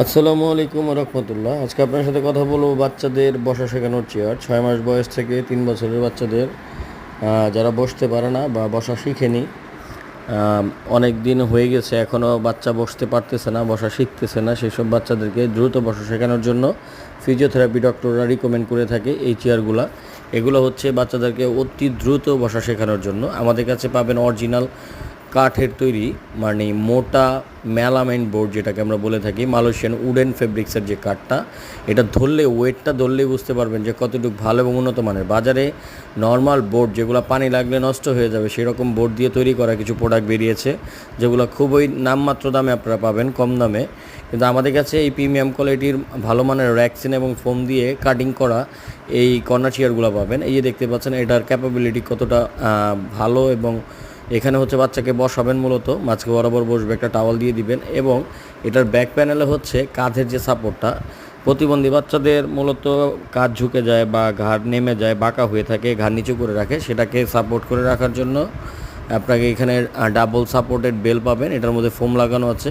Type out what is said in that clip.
আসসালামু আলাইকুম রহমতুল্লাহ। আজকে আপনার সাথে কথা বলব বাচ্চাদের বসা শেখানোর চেয়ার। ছয় মাস বয়স থেকে তিন বছরের বাচ্চাদের যারা বসতে পারে না বা বসা শিখেনি অনেক দিন হয়ে গেছে এখনও বাচ্চা বসতে পারতেছে না, বসা শিখতেছে না। সেসব বাচ্চাদেরকে দ্রুত বসা শেখানোর জন্য ফিজিওথেরাপি ডক্টররা রিকমেন্ড করে থাকে এই চেয়ারগুলা। এগুলো হচ্ছে বাচ্চাদেরকে অতি দ্রুত বসা শেখানোর জন্য। আমাদের কাছে পাবেন অরিজিনাল কাঠের তৈরি মানে মোটা মেলামাইন বোর্ড যেটাকে আমরা বলে থাকি, মালয়েশিয়ান উডেন ফেব্রিক্সের যে কাঠটা, এটা ধরলে, ওয়েটটা ধরলেই বুঝতে পারবেন যে কতটুকু ভালো এবং উন্নত মানের। বাজারে নর্মাল বোর্ড যেগুলো পানি লাগলে নষ্ট হয়ে যাবে, সেরকম বোর্ড দিয়ে তৈরি করা কিছু প্রোডাক্ট বেরিয়েছে, যেগুলো খুবই নামমাত্র দামে আপনারা পাবেন, কম দামে। কিন্তু আমাদের কাছে এই প্রিমিয়াম কোয়ালিটির ভালো মানের র্যাক্সিন এবং ফোম দিয়ে কাটিং করা এই কর্নার চেয়ারগুলো পাবেন। এই যে দেখতে পাচ্ছেন, এটার ক্যাপাবিলিটি কতটা ভালো এবং এখানে হচ্ছে বাচ্চাকে বসাবেন মূলত, মাঝকে বরাবর বসবে, একটা টাওয়াল দিয়ে দিবেন এবং এটার ব্যাক প্যানেলে হচ্ছে কাঁধের যে সাপোর্টটা প্রতিবন্ধী বাচ্চাদের মূলত কাঁধ ঝুঁকে যায় বা ঘাড় নেমে যায়, বাঁকা হয়ে থাকে, ঘাড় নিচু করে রাখে, সেটাকে সাপোর্ট করে রাখার জন্য আপনাকে এখানে ডাবল সাপোর্টেড বেল পাবেন, এটার মধ্যে ফোম লাগানো আছে।